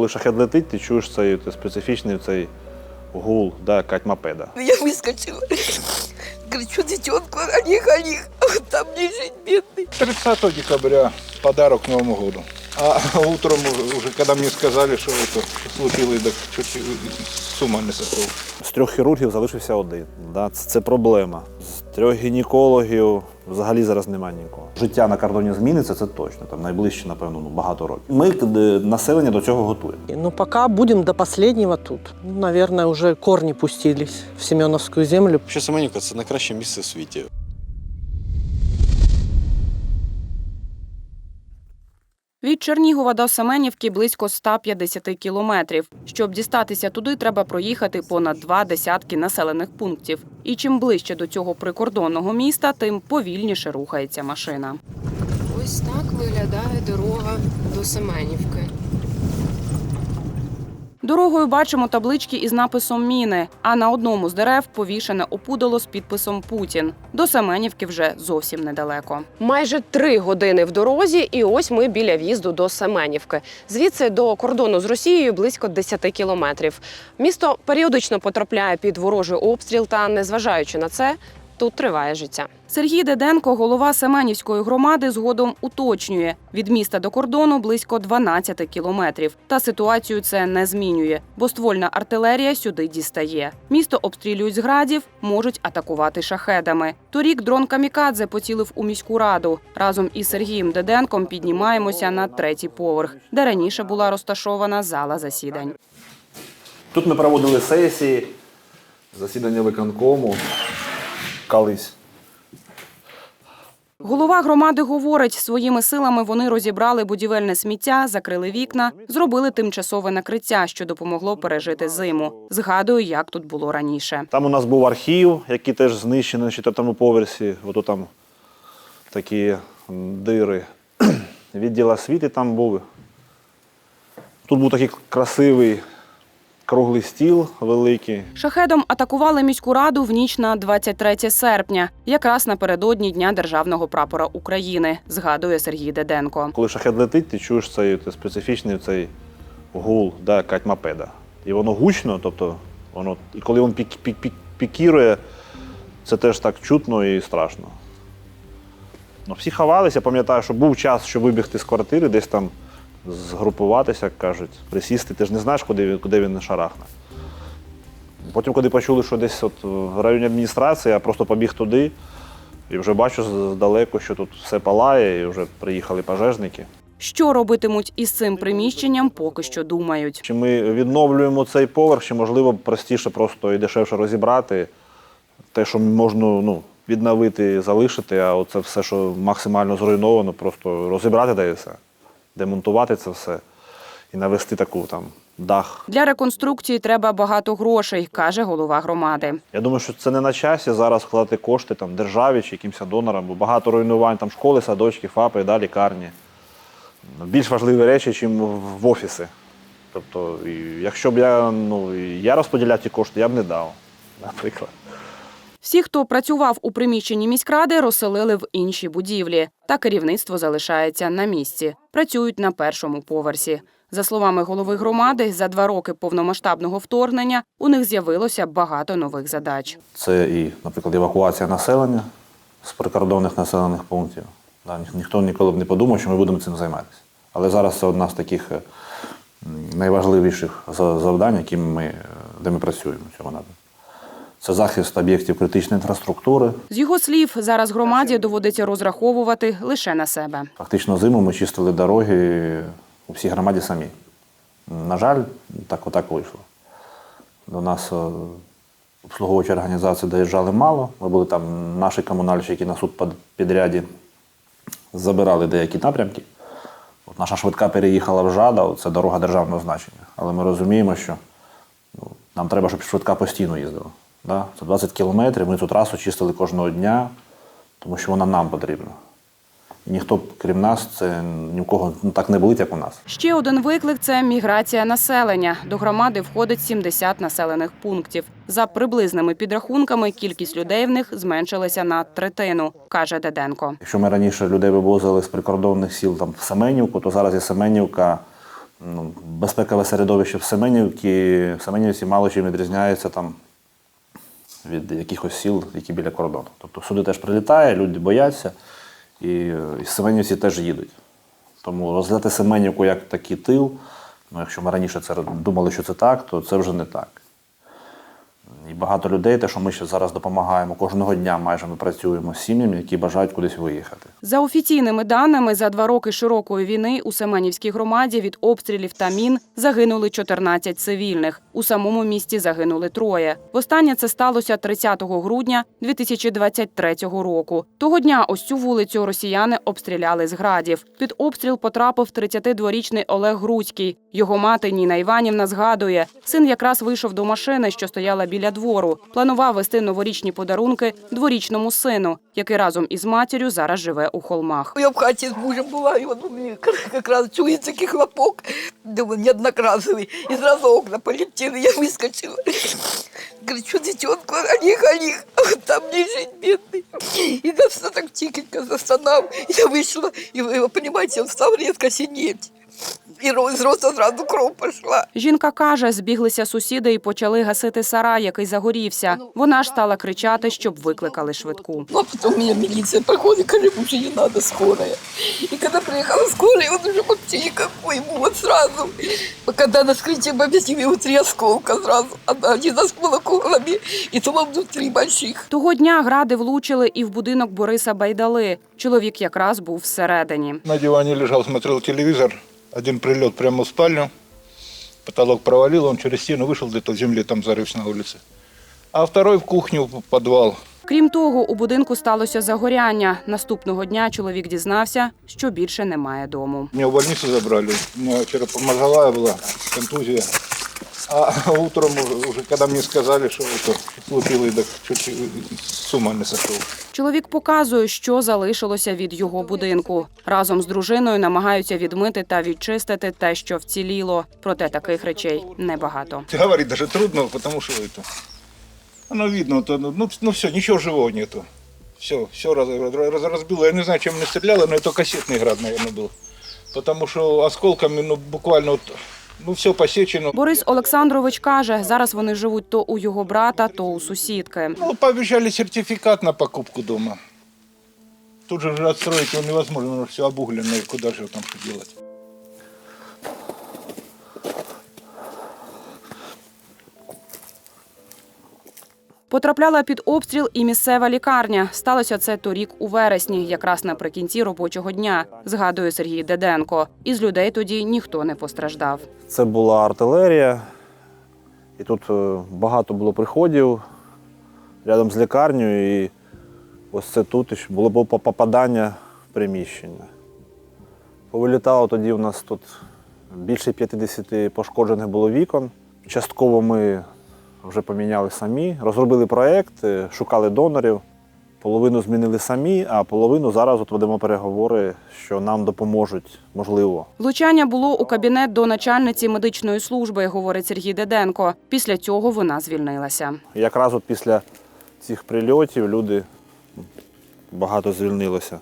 коли шахет летить, ти чуєш цей ти специфічний цей гул, да, як мопеда. Я выскочила. Кричу, детенку, Олег, Олег, он там лежит бедный. 30 декабря подарок к Новому году. А утром уже, уже когда мне сказали, что это случилось, так чуть с ума не сошел. З трьох хірургів залишився один. Да? Це, це проблема. Трьох гінекологів взагалі зараз немає нікого. Життя на кордоні зміниться, це точно. Там найближче, напевно, ну, багато років. Ми е, населення до цього готуємо. Ну, пока будемо до останнього тут. Ну, Наверное, вже корні пустились в Семеновскую землю. Що Семенівка це найкраще місце в світі. Від Чернігова до Семенівки близько 150 кілометрів. Щоб дістатися туди, треба проїхати понад два десятки населених пунктів. І чим ближче до цього прикордонного міста, тим повільніше рухається машина. Ось так виглядає дорога до Семенівки. Дорогою бачимо таблички із написом Міни. А на одному з дерев повішене опудало з підписом Путін. До Семенівки вже зовсім недалеко. Майже три години в дорозі, і ось ми біля в'їзду до Семенівки. Звідси до кордону з Росією близько 10 кілометрів. Місто періодично потрапляє під ворожий обстріл, та незважаючи на це, тут триває життя. Сергій Деденко, голова Семенівської громади, згодом уточнює від міста до кордону близько 12 кілометрів. Та ситуацію це не змінює, бо ствольна артилерія сюди дістає. Місто обстрілюють з градів, можуть атакувати шахедами. Торік дрон Камікадзе поцілив у міську раду. Разом із Сергієм Деденком піднімаємося на третій поверх, де раніше була розташована зала засідань. Тут ми проводили сесії, засідання виконкому колись. Голова громади говорить, своїми силами вони розібрали будівельне сміття, закрили вікна, зробили тимчасове накриття, що допомогло пережити зиму. Згадую, як тут було раніше. Там у нас був архів, який теж знищений на четвертому поверсі. Ото там такі дири. Відділ освіти там був. Тут був такий красивий круглий стіл великий. Шахедом атакували міську раду в ніч на 23 серпня, якраз напередодні Дня державного прапора України. Згадує Сергій Деденко. Коли шахет летить, ти чуєш цей специфічний цей гул, да, мопеда. І воно гучно, тобто воно, і коли він пік, пік, пік, пікірує, це теж так чутно і страшно. Ну, всі ховалися, пам'ятаю, що був час, щоб вибігти з квартири, десь там згрупуватися, як кажуть, присісти. Ти ж не знаєш, куди він, куди він шарахне. Потім, коли почули, що десь от в районі адміністрації, я просто побіг туди і вже бачу здалеку, що тут все палає, і вже приїхали пожежники. Що робитимуть із цим приміщенням, поки що думають. Чи ми відновлюємо цей поверх, чи можливо простіше просто і дешевше розібрати те, що можна ну, відновити, залишити, а оце все, що максимально зруйновано, просто розібрати та і все, демонтувати це все і навести таку там дах. Для реконструкції треба багато грошей, каже голова громади. Я думаю, що це не на часі зараз вкладати кошти там, державі чи якимось донорам, бо багато руйнувань, там школи, садочки, ФАПи, да, лікарні. Більш важливі речі, ніж в офіси. Тобто, якщо б я, ну, я розподіляв ті кошти, я б не дав, наприклад. Всі, хто працював у приміщенні міськради, розселили в інші будівлі. Та керівництво залишається на місці. Працюють на першому поверсі. За словами голови громади, за два роки повномасштабного вторгнення у них з'явилося багато нових задач. Це і, наприклад, евакуація населення з прикордонних населених пунктів. Ніхто ніколи б не подумав, що ми будемо цим займатися. Але зараз це одна з таких е, найважливіших завдань, які ми, е, де ми працюємо в цьому. Це захист об'єктів критичної інфраструктури. З його слів, зараз громаді доводиться розраховувати лише на себе. Фактично зиму ми чистили дороги у всій громаді самі. На жаль, так отак вийшло. До нас е, обслуговуючі організації доїжджали мало. Ми були там наші комунальщики, на суд підряді забирали деякі напрямки. От наша швидка переїхала в Жада, це дорога державного значення. Але ми розуміємо, що ну, нам треба, щоб швидка постійно їздила. Да? Це 20 кілометрів, ми цю трасу чистили кожного дня, тому що вона нам потрібна. І ніхто, крім нас, це ні в кого так не болить, як у нас. Ще один виклик це міграція населення. До громади входить 70 населених пунктів. За приблизними підрахунками, кількість людей в них зменшилася на третину, каже Деденко. Якщо ми раніше людей вивозили з прикордонних сіл там, в Семенівку, то зараз і Семенівка ну, безпекове середовище в Семенівці, в Семенівці мало чим відрізняється там від якихось сіл, які біля кордону. Тобто сюди теж прилітає, люди бояться, і, і Семенівці теж їдуть. Тому розглядати Семенівку як такий тил, ну, якщо ми раніше це думали, що це так, то це вже не так. І багато людей, те, що ми ще зараз допомагаємо кожного дня, майже ми працюємо з сім'ями, які бажають кудись виїхати. За офіційними даними, за два роки широкої війни у Семенівській громаді від обстрілів та мін загинули 14 цивільних. У самому місті загинули троє. Востаннє це сталося 30 грудня 2023 року. Того дня ось цю вулицю росіяни обстріляли з градів. Під обстріл потрапив 32-річний Олег Грудський. Його мати Ніна Іванівна згадує, син якраз вийшов до машини, що стояла біля двору. Планував вести новорічні подарунки дворічному сину, який разом із матір'ю зараз живе у холмах. Я в хаті з мужем була, і от у мене якраз чується такий хлопок, думаю, неодноразовий, і зразу окна полетіли, я вискочила. Кричу, дитятку, Олег, Олег, а от там лежить бедный. И нас все так тихонько застонал. Я вышла, и вы понимаете, он стал резко синеть. И ро- из роста сразу кровь пошла. Жінка каже, збіглися сусіди і почали гасити сарай, який загорівся. Вона ж стала кричати, щоб викликали швидку. Ну, а потом меня милиция проходит, говорит, уже не надо скорая. И когда приехала скорая, он уже вообще никакой, ему вот сразу. Когда на скрытие объяснили, ему три осколка сразу. Одна- Один осколок у голове, и туман внутри больших. Того дня гради влучили і в будинок Бориса Байдали. Чоловік якраз був всередині. На диване лежал, смотрел телевизор. Один прилет прямо в спальню. Потолок провалил, он через стену вышел, где-то в земле там зарывся на улице. А второй в кухню, в подвал. Крім того, у будинку сталося загоряння. Наступного дня чоловік дізнався, що більше немає дому. Меня в больницу забрали. У меня черепно-мозговая была, контузия. А утром уже, уже когда мне сказали, что это случилось, так чуть с ума не сошел. Чоловік показує, що залишилося від його будинку. Разом з дружиною намагаються відмити та відчистити те, що вціліло. Проте таких речей небагато. Говорить даже трудно, потому что это... Оно видно, то, ну, ну все, ничего живого нету. Все, все раз, раз- разбило. Я не знаю, чем мне стреляло, но это кассетный град, наверное, был. Потому что осколками, ну, буквально, вот, ну, все посічено. Борис Олександрович каже, зараз вони живуть то у його брата, то у сусідки. Ну, побіжали сертифікат на покупку дома. Тут же его невозможно, оно все обуглено, куди ж там що делать? Потрапляла під обстріл і місцева лікарня. Сталося це торік у вересні, якраз наприкінці робочого дня, згадує Сергій Деденко. Із людей тоді ніхто не постраждав. Це була артилерія, і тут е, багато було приходів рядом з лікарнею, і ось це тут було попадання в приміщення. Повилітало тоді у нас тут більше 50 пошкоджених було вікон. Частково ми вже поміняли самі, розробили проєкт, е, шукали донорів. Половину змінили самі, а половину зараз от ведемо переговори, що нам допоможуть, можливо, Влучання було у кабінет до начальниці медичної служби, говорить Сергій Деденко. Після цього вона звільнилася. Якраз от після цих прильотів люди багато звільнилося.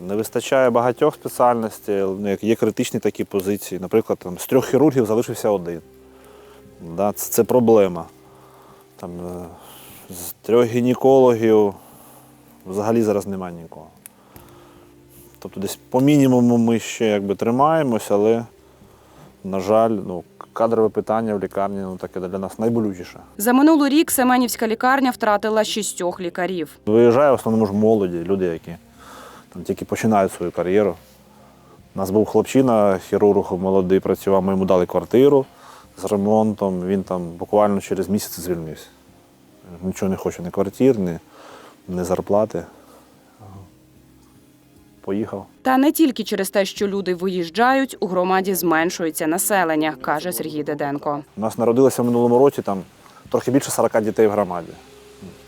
Не вистачає багатьох спеціальностей, ну, є критичні такі позиції. Наприклад, там, з трьох хірургів залишився один. Да, це, це проблема. Там, е, з трьох гінекологів взагалі зараз немає нікого. Тобто десь по мінімуму ми ще якби тримаємось, але, на жаль, ну, кадрове питання в лікарні ну, таке для нас найболючіше. За минулий рік Семенівська лікарня втратила шістьох лікарів. Виїжджає в основному ж молоді, люди, які там тільки починають свою кар'єру. У нас був хлопчина, хірург молодий, працював, ми йому дали квартиру з ремонтом. Він там буквально через місяць звільнився. Нічого не хоче, ні квартир, ні, ні зарплати. Поїхав. Та не тільки через те, що люди виїжджають, у громаді зменшується населення, каже Сергій Деденко. У нас народилося в минулому році там трохи більше 40 дітей в громаді.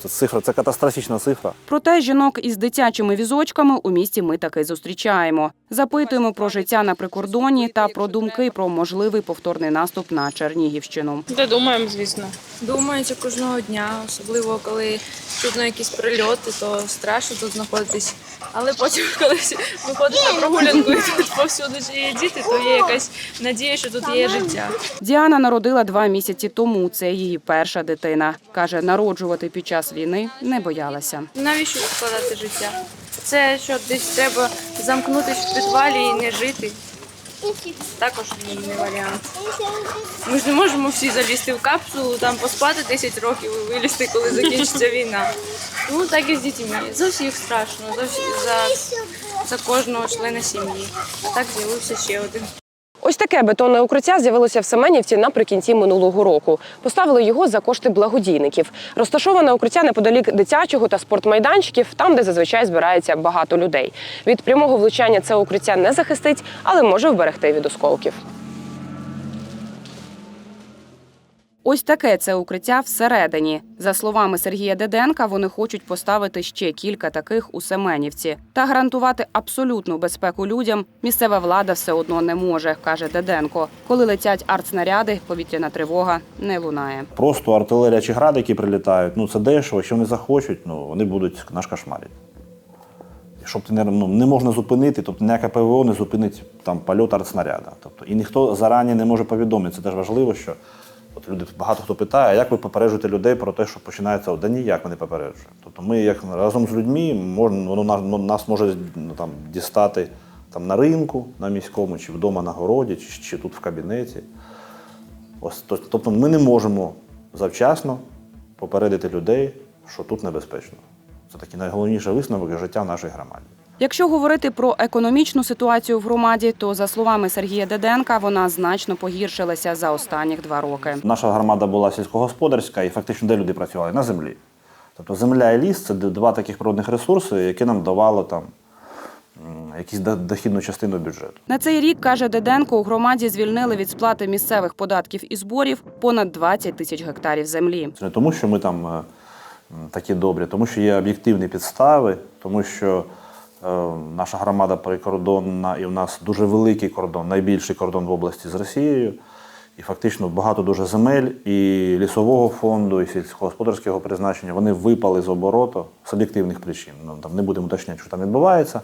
Це цифра, це катастрофічна цифра. Проте жінок із дитячими візочками у місті ми таки зустрічаємо. Запитуємо про життя на прикордоні та про думки про можливий повторний наступ на Чернігівщину. Де думаємо, звісно. Думається кожного дня, особливо коли чутно якісь прильоти, то страшно тут знаходитись. Але потім, коли виходиш на прогулянку і тут повсюди є діти, то є якась надія, що тут є життя. Діана народила два місяці тому. Це її перша дитина. Каже, народжувати під час війни не боялася. Навіщо відкладати життя? Це що десь треба замкнутися в підвалі і не жити. Також не варіант. Ми ж не можемо всі залізти в капсулу, там поспати 10 років і вилізти, коли закінчиться війна. Ну так і з дітьми. За всіх страшно, за, за, за кожного члена сім'ї. А так з'явився ще один. Ось таке бетонне укриття з'явилося в Семенівці наприкінці минулого року. Поставили його за кошти благодійників. Розташоване укриття неподалік дитячого та спортмайданчиків, там, де зазвичай збирається багато людей. Від прямого влучання це укриття не захистить, але може вберегти від осколків. Ось таке це укриття всередині. За словами Сергія Деденка, вони хочуть поставити ще кілька таких у Семенівці. Та гарантувати абсолютну безпеку людям місцева влада все одно не може, каже Деденко. Коли летять артснаряди, повітряна тривога не лунає. Просто артилерія чи гради, які прилітають, ну це дешево, якщо вони захочуть, ну вони будуть наш кошмарити. І Щоб ти не, ну, не можна зупинити, тобто ніяке ПВО не зупинить там польот артснаряда. Тобто, і ніхто зарані не може повідомити. Це теж важливо, що от люди багато хто питає, а як ви попереджуєте людей про те, що починається да ніяк не попереджуємо. Тобто ми як разом з людьми можна, воно нас, ну, нас може ну, там, дістати там, на ринку, на міському, чи вдома на городі, чи, чи тут в кабінеті. Ось, тобто ми не можемо завчасно попередити людей, що тут небезпечно. Це такий найголовніший висновок життя в нашій громаді. Якщо говорити про економічну ситуацію в громаді, то за словами Сергія Деденка, вона значно погіршилася за останніх два роки. Наша громада була сільськогосподарська і фактично де люди працювали? На землі. Тобто земля і ліс це два таких природних ресурси, які нам давали там до- дохідну частину бюджету. На цей рік каже Деденко, у громаді звільнили від сплати місцевих податків і зборів понад 20 тисяч гектарів землі. Це не тому, що ми там е, такі добрі, тому що є об'єктивні підстави, тому що наша громада прикордонна і в нас дуже великий кордон, найбільший кордон в області з Росією. І фактично багато дуже земель і лісового фонду, і сільськогосподарського призначення вони випали з обороту з об'єктивних причин. Ну, там не будемо уточняти, що там відбувається,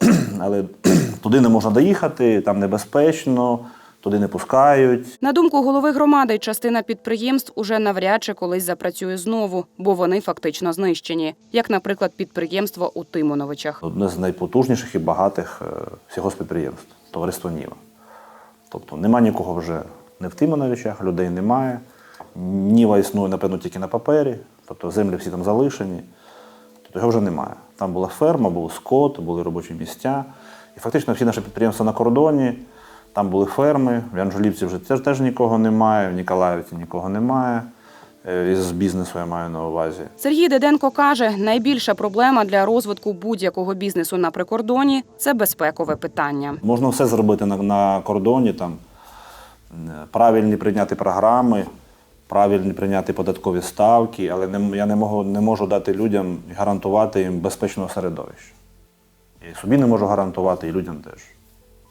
але туди не можна доїхати, там небезпечно, туди не пускають. На думку голови громади, частина підприємств уже навряд чи колись запрацює знову, бо вони фактично знищені, як, наприклад, підприємство у Тимоновичах. одне з найпотужніших і багатих е, сільгоспідприємств товариство Ніва. Тобто нема нікого вже не в Тимоновичах, людей немає. Ніва існує, напевно, тільки на папері, тобто землі всі там залишені, тобто його вже немає. Там була ферма, був скот, були робочі місця. І фактично всі наші підприємства на кордоні, там були ферми, в Янжулівці вже теж, теж нікого немає, в Ніколаївці нікого немає. Е, Із бізнесу я маю на увазі. Сергій Деденко каже, найбільша проблема для розвитку будь-якого бізнесу на прикордоні це безпекове питання. Можна все зробити на, на кордоні, там, е, правильні прийняти програми, правильні прийняти податкові ставки, але не, я не можу, не можу дати людям гарантувати їм безпечного середовища. І собі не можу гарантувати, і людям теж.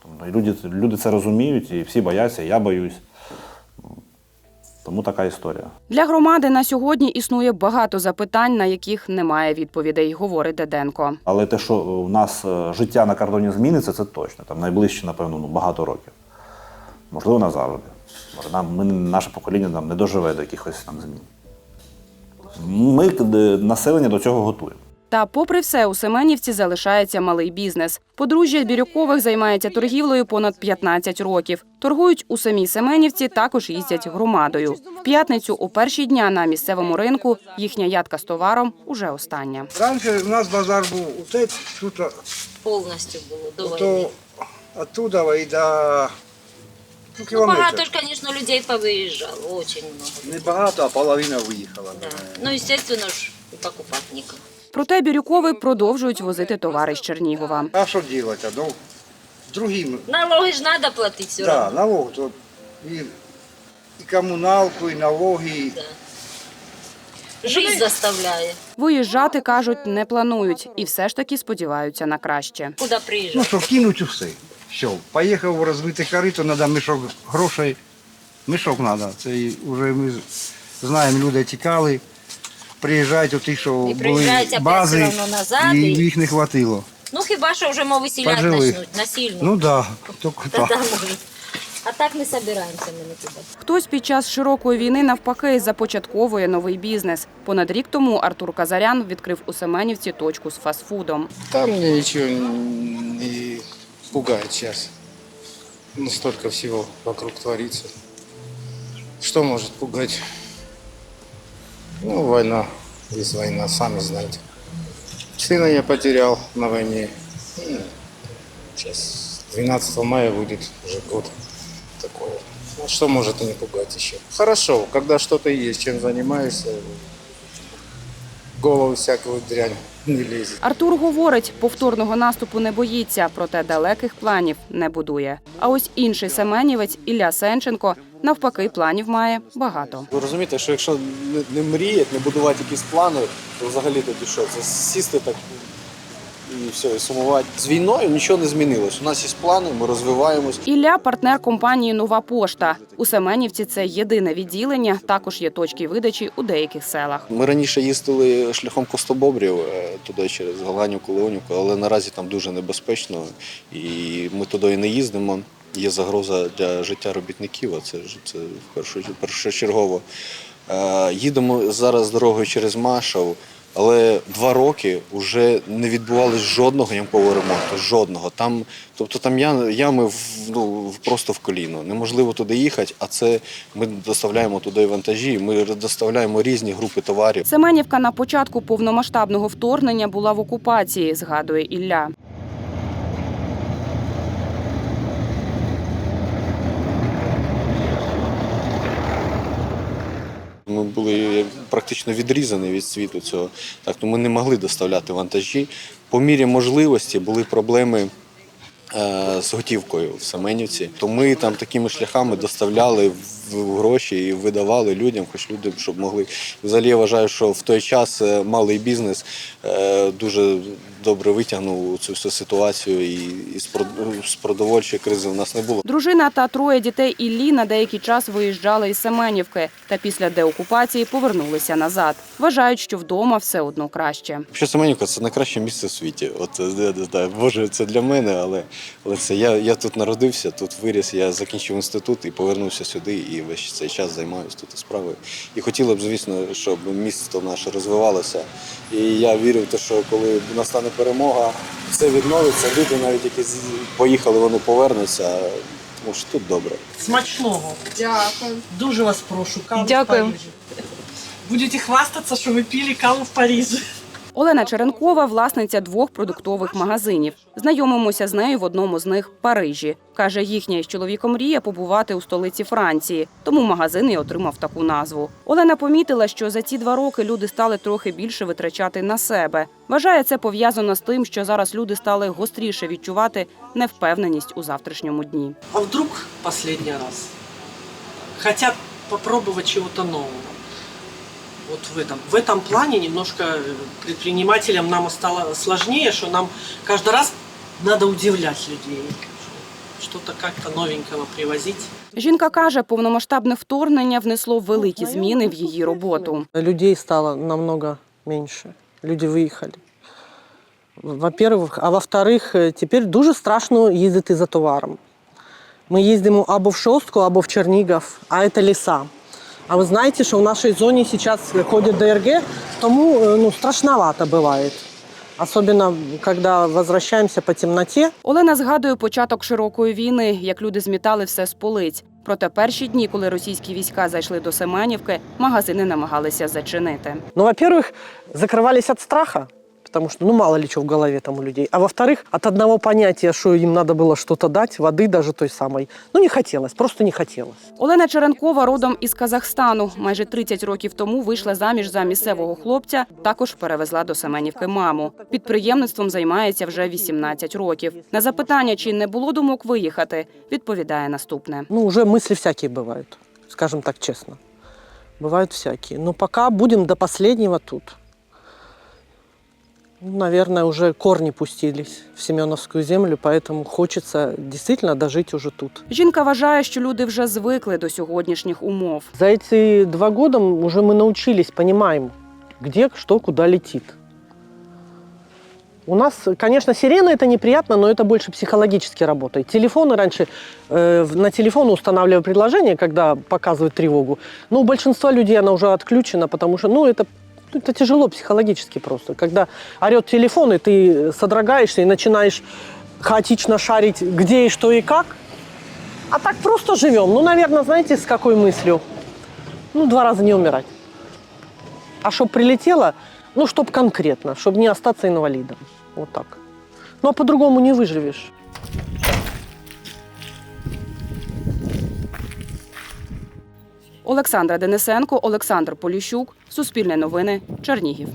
Тобто, і люди, люди це розуміють, і всі бояться, і я боюсь. Тому така історія. Для громади на сьогодні існує багато запитань, на яких немає відповідей, говорить Деденко. Але те, що у нас е, життя на кордоні зміниться, це точно. Там найближче, напевно, ну, багато років. Можливо, назавжди. Може, нам, ми, наше покоління там, не доживе до якихось там змін. Ми е, населення до цього готуємо. Та, попри все, у Семенівці залишається малий бізнес. Подружжя Бірюкових займається торгівлею понад 15 років. Торгують у самій Семенівці, також їздять громадою. В п'ятницю у перші дня на місцевому ринку їхня ядка з товаром уже остання. Раніше у нас базар був у те, тут Повністю було до війни. оттуда і до ну, Ну, кілометр. багато ж, звісно, людей повиїжджало, дуже много. Не багато, а половина виїхала. Да. Ну, звісно ж, і покупати нікого. Проте Бірюкови продовжують возити товари з Чернігова. А що робити? Ну, другим, Налоги ж треба платити все да, одно. налог, то і, і комуналку, і налоги. Да. Жизнь заставляє. Виїжджати, кажуть, не планують і все ж таки сподіваються на краще. Куди Ну що, кинуть усе. Все, поїхав у розбите корито, треба мішок грошей. Мішок треба. Це вже ми знаємо, люди тікали. Приїжджають у ті, що І були приїжджають опять бази, все одно назад, і і- їх не хватило. Ну хіба що вже мов виселяти Пожилих. почнуть насильно. Ну да, тільки Та так. там може. А так не собираємося ми нікуди. Хтось під час широкої війни навпаки започатковує новий бізнес. Понад рік тому Артур Казарян відкрив у Семенівці точку з фастфудом. Там мне ничего не пугает сейчас. Ну, столько всего вокруг творится. Что может пугать? Ну, война. Есть война, сами знаете. Сына я потерял на войне. М, Сейчас 12 мая будет уже год такое. Ну, что может и не пугать еще? Хорошо, когда что-то есть, чем занимаешься, голову всякую дрянь не лезет. Артур говорить, повторного наступу не боїться, проте далеких планів не будує. А ось інший семенівець Ілля Сенченко навпаки планів має багато. Ви розумієте, що якщо не, не мріяти, не будувати якісь плани, то взагалі тоді що? Це сісти так і все, і сумувати. З війною нічого не змінилось. У нас є плани, ми розвиваємось. Ілля партнер компанії Нова пошта. У Семенівці це єдине відділення. Також є точки видачі у деяких селах. Ми раніше їздили шляхом Костобобрів е, туди через Галанівку, Леонівку, але наразі там дуже небезпечно, і ми туди і не їздимо. Є загроза для життя робітників, а це, це першочергово. Е, Їдемо зараз дорогою через Машав, але два роки вже не відбувалось жодного ямкового ремонту. Жодного. Там, тобто там ями в, ну, просто в коліно. Неможливо туди їхати, а це ми доставляємо туди вантажі, ми доставляємо різні групи товарів. Семенівка на початку повномасштабного вторгнення була в окупації, згадує Ілля. Ми були практично відрізані від світу цього. Так, то ми не могли доставляти вантажі. По мірі можливості були проблеми е, з готівкою в Семенівці. То ми там такими шляхами доставляли в- гроші і видавали людям, хоч люди щоб могли. Взагалі я вважаю, що в той час е, малий бізнес е, дуже добре витягнув цю всю ситуацію, і, і з продовольчої кризи у нас не було. Дружина та троє дітей Іллі на деякий час виїжджали із Семенівки та після деокупації повернулися назад. Вважають, що вдома все одно краще. Що Семенівка це найкраще місце в світі. От е, не знаю, Боже, це для мене, але, але це я, я тут народився, тут виріс, я закінчив інститут і повернувся сюди, і весь цей час займаюся тут справою. І хотіло б, звісно, щоб місто наше розвивалося. І я вірю в те, що коли настане перемога, все відновиться. Люди, навіть які поїхали, вони повернуться. Тому що тут добре. Смачного. Дякую. Дуже вас прошу, каву Дякую. в Парижі. Будете хвастатися, що ви пили каву в Парижі. Олена Черенкова власниця двох продуктових магазинів. Знайомимося з нею в одному з них Парижі. Каже, їхня із чоловіком мрія побувати у столиці Франції, тому магазин і отримав таку назву. Олена помітила, що за ці два роки люди стали трохи більше витрачати на себе. Вважає це пов'язано з тим, що зараз люди стали гостріше відчувати невпевненість у завтрашньому дні. А вдруг последний раз? Хотят попробовать чего-то нового. Вот в этом, в этом плане немножко э, предпринимателям нам стало сложнее, что нам каждый раз надо удивлять людей. Что-то как-то новенького привозить. Жінка каже, повномасштабне вторгнення внесло великі зміни в її роботу. Людей стало намного меньше. Люди выехали. Во-первых, а во-вторых, э, теперь дуже страшно їздити за товаром. Ми їздимо або в Шостку, або в Чернігов, а це ліса. А ви знаєте, що в нашій зоні зараз ходять ДРГ, тому э, ну, страшновато буває. Особенно, когда возвращаемся по темноте. Олена згадує початок широкої війни, як люди змітали все з полиць. Проте перші дні, коли російські війська зайшли до Семенівки, магазини намагалися зачинити. Ну, во-первых, закрывались от страха, потому что, ну, мало ли что в голове там у людей. А во-вторых, от одного понятия, что им надо было что-то дать, воды даже той самой, ну, не хотелось, просто не хотелось. Олена Черенкова родом із Казахстану. Майже 30 років тому вийшла заміж за місцевого хлопця. Також перевезла до Семенівки маму. Підприємництвом займається вже 18 років. На запитання, чи не було думок виїхати, відповідає наступне. Ну, уже мысли всякие бывают, скажем так честно. Бывают всякие. Но пока будем до последнего тут. Ну, Наверное, уже корни пустились в Семеновскую землю, поэтому хочется действительно дожить уже тут. Жінка вважає, що люди вже звикли до сьогоднішніх умов. За эти два года уже мы научились, понимаем, где, что, куда летит. У нас, конечно, сирена это неприятно, но это больше психологически работает. Телефоны раньше, э, в- на телефон устанавливаю предложение, когда показывают тревогу. Но у большинства людей она уже отключена, потому что, ну, это, ну, это тяжело психологически просто. Когда орет телефон, и ты содрогаешься и начинаешь хаотично шарить, где и что и как. А так просто живем. Ну, наверное, знаете, с какой мыслью? Ну, два раза не умирать. А чтоб прилетело, ну, чтоб конкретно, чтобы не остаться инвалидом. Вот так. Ну, а по-другому не выживешь. Олександра Денисенко, Олександр Поліщук, Суспільне новини, Чернігів.